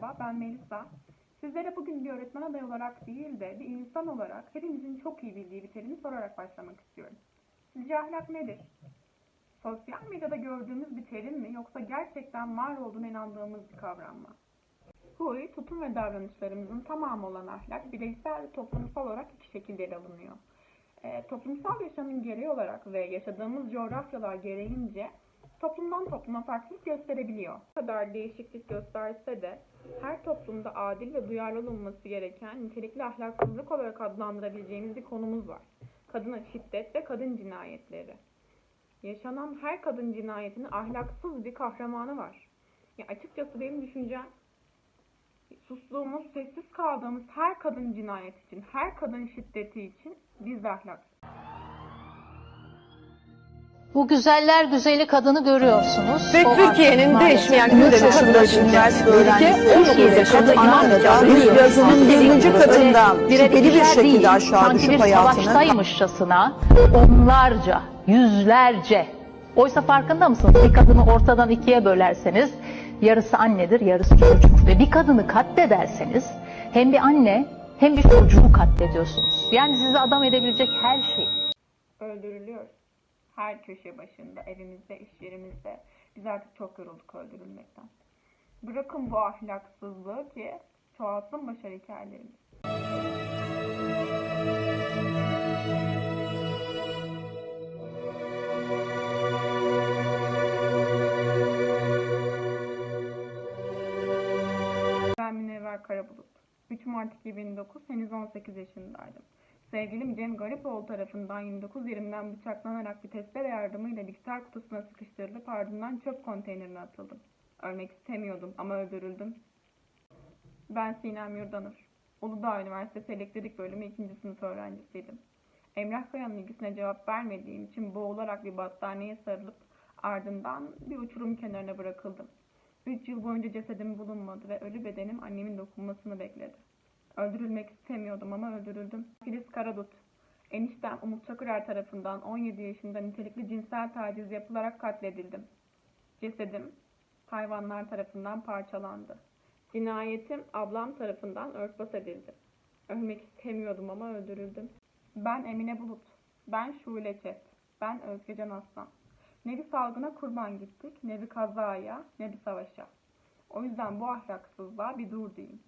Merhaba, ben Melisa. Sizlere bugün bir öğretmen adayı olarak değil de bir insan olarak hepimizin çok iyi bildiği bir terimi sorarak başlamak istiyorum. Sizce ahlak nedir? Sosyal medyada gördüğümüz bir terim mi yoksa gerçekten var olduğuna inandığımız bir kavram mı? Huy, tutum ve davranışlarımızın tamamı olan ahlak bireysel ve toplumsal olarak iki şekilde ele alınıyor. E, toplumsal yaşamın gereği olarak ve yaşadığımız coğrafyalar gereğince toplumdan topluma farklılık gösterebiliyor. Ne kadar değişiklik gösterse de her toplumda adil ve duyarlı olunması gereken nitelikli ahlaksızlık olarak adlandırabileceğimiz bir konumuz var. Kadına şiddet ve kadın cinayetleri. Yaşanan her kadın cinayetinin ahlaksız bir kahramanı var. Ya açıkçası benim düşüncem sustuğumuz, sessiz kaldığımız her kadın cinayet için, her kadın şiddeti için biz de ahlaksız. Bu güzeller güzeli kadını görüyorsunuz. Ve O Türkiye'nin değişmeyen gündemi şurada üniversite öğrencisi 19 yaşında imam bir yazının biliyor. 20. katından şüpheli bir şekilde aşağı düşüp bir hayatını savaştaymışçasına onlarca, yüzlerce. Oysa farkında mısınız? Bir kadını ortadan ikiye bölerseniz yarısı annedir, yarısı çocuk. Ve bir kadını katlederseniz hem bir anne hem bir çocuğu katlediyorsunuz. Yani sizi adam edebilecek her şey. öldürülüyoruz. Her köşe başında, evimizde, iş yerimizde. Biz artık çok yorulduk öldürülmekten. Bırakın bu ahlaksızlığı ki çoğalsın başarı hikayelerimiz. Ben Münevver Karabulut. 3 Mart 2009, henüz 18 yaşındaydım. Sevgilim Cem Garipoğlu tarafından 29 yerimden bıçaklanarak bir testere yardımıyla bilgisayar kutusuna sıkıştırılıp ardından çöp konteynerine atıldım. Ölmek istemiyordum ama öldürüldüm. Ben Sinem Yurdanır. Uludağ Üniversitesi Elektrik Bölümü 2. sınıf öğrencisiydim. Emrah Kaya'nın ilgisine cevap vermediğim için boğularak bir battaniyeye sarılıp ardından bir uçurum kenarına bırakıldım. 3 yıl boyunca cesedim bulunmadı ve ölü bedenim annemin dokunmasını bekledi. Öldürülmek istemiyordum ama öldürüldüm. Filiz Karadut. Eniştem Umut Çakırer tarafından 17 yaşında nitelikli cinsel taciz yapılarak katledildim. Cesedim hayvanlar tarafından parçalandı. Cinayetim ablam tarafından örtbas edildi. Ölmek istemiyordum ama öldürüldüm. Ben Emine Bulut. Ben Şule Çet. Ben Özgecan Aslan. Ne bir salgına kurban gittik, ne bir kazaya, ne bir savaşa. O yüzden bu ahlaksızlığa bir dur deyin.